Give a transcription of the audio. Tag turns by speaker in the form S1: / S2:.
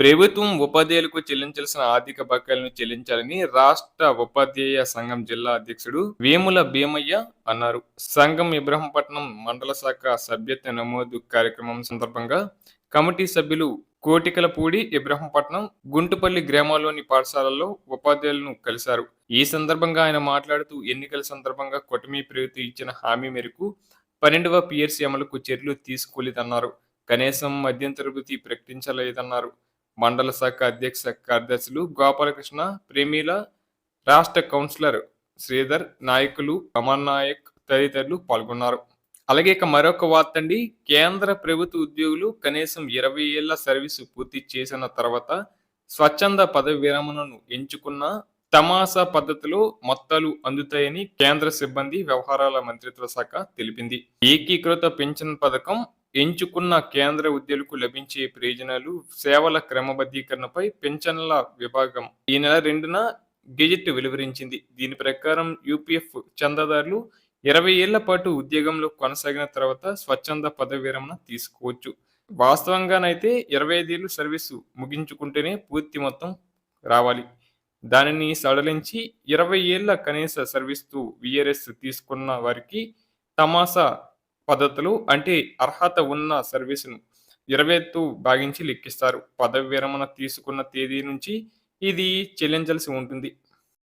S1: ప్రభుత్వం ఉపాధ్యాయులకు చెల్లించాల్సిన ఆర్థిక బకాయిలను చెల్లించాలని రాష్ట్ర ఉపాధ్యాయ సంఘం జిల్లా అధ్యక్షుడు వేముల భీమయ్య అన్నారు. సంఘం ఇబ్రహంపట్నం మండల శాఖ సభ్యత్వ నమోదు కార్యక్రమం సందర్భంగా కమిటీ సభ్యులు కోటికలపూడి ఇబ్రహంపట్నం గుంటుపల్లి గ్రామాల్లోని పాఠశాలల్లో ఉపాధ్యాయులను కలిశారు. ఈ సందర్భంగా ఆయన మాట్లాడుతూ ఎన్నికల సందర్భంగా కొటమి ప్రభుత్వం ఇచ్చిన హామీ మేరకు పన్నెండవ పిఎస్సి అమలుకు చర్యలు తీసుకోలేదన్నారు. కనీసం మధ్యంతరగతి ప్రకటించలేదన్నారు. మండల శాఖ అధ్యక్ష కార్యదర్శులు గోపాలకృష్ణ ప్రేమీల రాష్ట్ర కౌన్సిలర్ శ్రీధర్ నాయకులు అమర్ నాయక్ తదితరులు పాల్గొన్నారు. అలాగే ఇక మరొక వార్త అండి కేంద్ర ప్రభుత్వ ఉద్యోగులు కనీసం ఇరవై ఏళ్ళ సర్వీసు పూర్తి చేసిన తర్వాత స్వచ్ఛంద పదవి విరమణను ఎంచుకున్న తమాసా పద్ధతిలో మొత్తాలు అందుతాయని కేంద్ర సిబ్బంది వ్యవహారాల మంత్రిత్వ శాఖ తెలిపింది. ఏకీకృత పెన్షన్ పథకం ఎంచుకున్న కేంద్ర ఉద్యోగులకు లభించే ప్రయోజనాలు సేవల క్రమబద్ధీకరణపై పెన్షన్ల విభాగం ఈ నెల రెండున గెజెట్ వెలువరించింది. దీని ప్రకారం యూపీఎఫ్ చందాదారులు ఇరవై ఏళ్ళ పాటు ఉద్యోగంలో కొనసాగిన తర్వాత స్వచ్ఛంద పదవి విరమణ తీసుకోవచ్చు. వాస్తవంగానైతే ఇరవై ఐదేళ్ళు సర్వీసు ముగించుకుంటేనే పూర్తి మొత్తం రావాలి. దానిని సడలించి ఇరవై ఏళ్ళ కనీస సర్వీస్తో విఆర్ఎస్ తీసుకున్న వారికి తమాసా పద్ధతులు అంటే అర్హత ఉన్న సర్వీసును ఇరవైతో భాగించి లెక్కిస్తారు. పదవి విరమణ తీసుకున్న తేదీ నుంచి ఇది చెల్లించాల్సి ఉంటుంది.